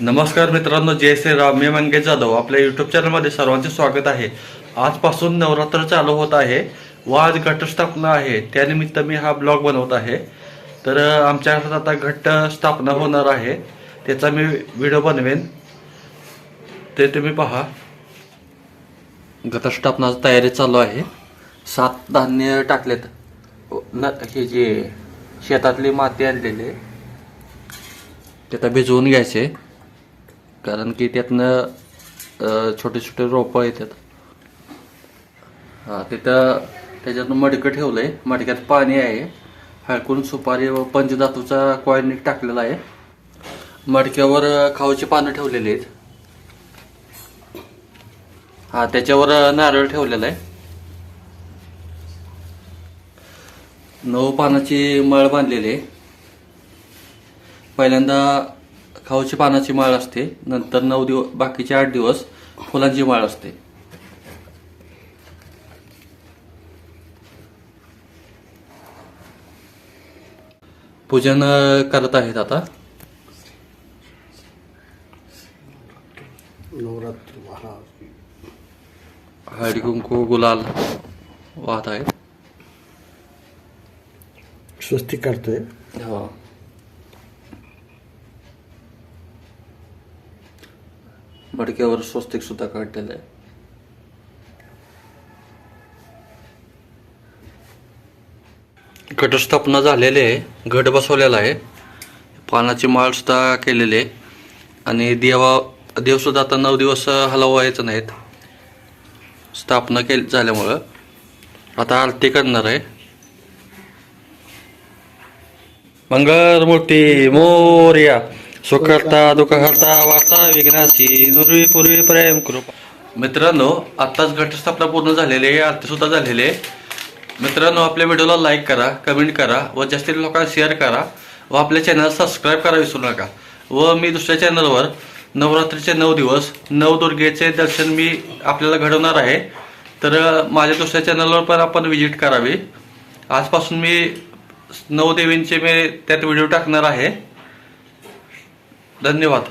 नमस्कार मित्रांनो जय श्रीराम मी मंगेश जाधव. आपल्या युट्यूब चॅनलमध्ये सर्वांचे स्वागत आहे. आजपासून नवरात्र चालू होत आहे. व आज घटस्थापना आहे. त्यानिमित्त मी हा ब्लॉग बनवत आहे. तर अ, आमच्या घरात आता घट स्थापना होणार आहे. त्याचा मी व्हिडिओ बनवेन. ते तुम्ही पहा. घटस्थापनाची तयारी चालू आहे. सात धान्य टाकलेत. न हे जे शेतातली माती आणलेली आहे ते आता भिजवून घ्यायचे. कारण की त्यातनं छोटे छोटे रोपं येतात. हा तिथं त्याच्यातनं मडकं ठेवलंय. मडक्यात पाणी आहे. हळकून सुपारी व पंचधातूचा कॉईन टाकलेला आहे. मडक्यावर खाऊची पानं ठेवलेली आहेत. हा त्याच्यावर नारळ ठेवलेला आहे. नऊ पानाची मळ बांधलेली आहे. पहिल्यांदा खाऊची पानाची माळ असते. नंतर नऊ दिवस बाकीचे आठ दिवस फुलांची माळ असते. पूजन करत आहेत आता. हळदी कुंकू गुलाल वाहत आहे स्वस्तिक करतोय हो. मडक्यावर स्वस्तिक सुद्धा काढलेलं आहे. घटस्थापना झालेली आहे घट बसवलेला आहे. पानाची माळ सुद्धा केलेली आहे. आणि देवा देवसुद्धा आता नऊ दिवस हलवायचं नाहीत. स्थापना केली झाल्यामुळं. आता आरती करणार आहे. मंगळमूर्ती मोर्या. सुखर्ता दुःखहर्ता वार्ता विघ्नाशी नुरवी पूर्वी प्रेम कृपा. मित्रांनो आत्ताच घटस्थापना पूर्ण झालेली आहे आरती सुद्धा झालेली. आहे मित्रांनो आपल्या व्हिडिओला लाईक करा कमेंट करा व जास्तीत लोकांना शेअर करा व आपल्या चॅनल सबस्क्राईब करा विसरू नका. व मी दुसऱ्या चॅनलवर नवरात्रीचे नऊ दिवस नवदुर्गेचे दर्शन मी आपल्याला घडवणार आहे. तर माझ्या दुसऱ्या चॅनलवर पण आपण व्हिजिट करावी. आजपासून मी नऊ देवींचे मी त्यात व्हिडिओ टाकणार आहे. धन्यवाद.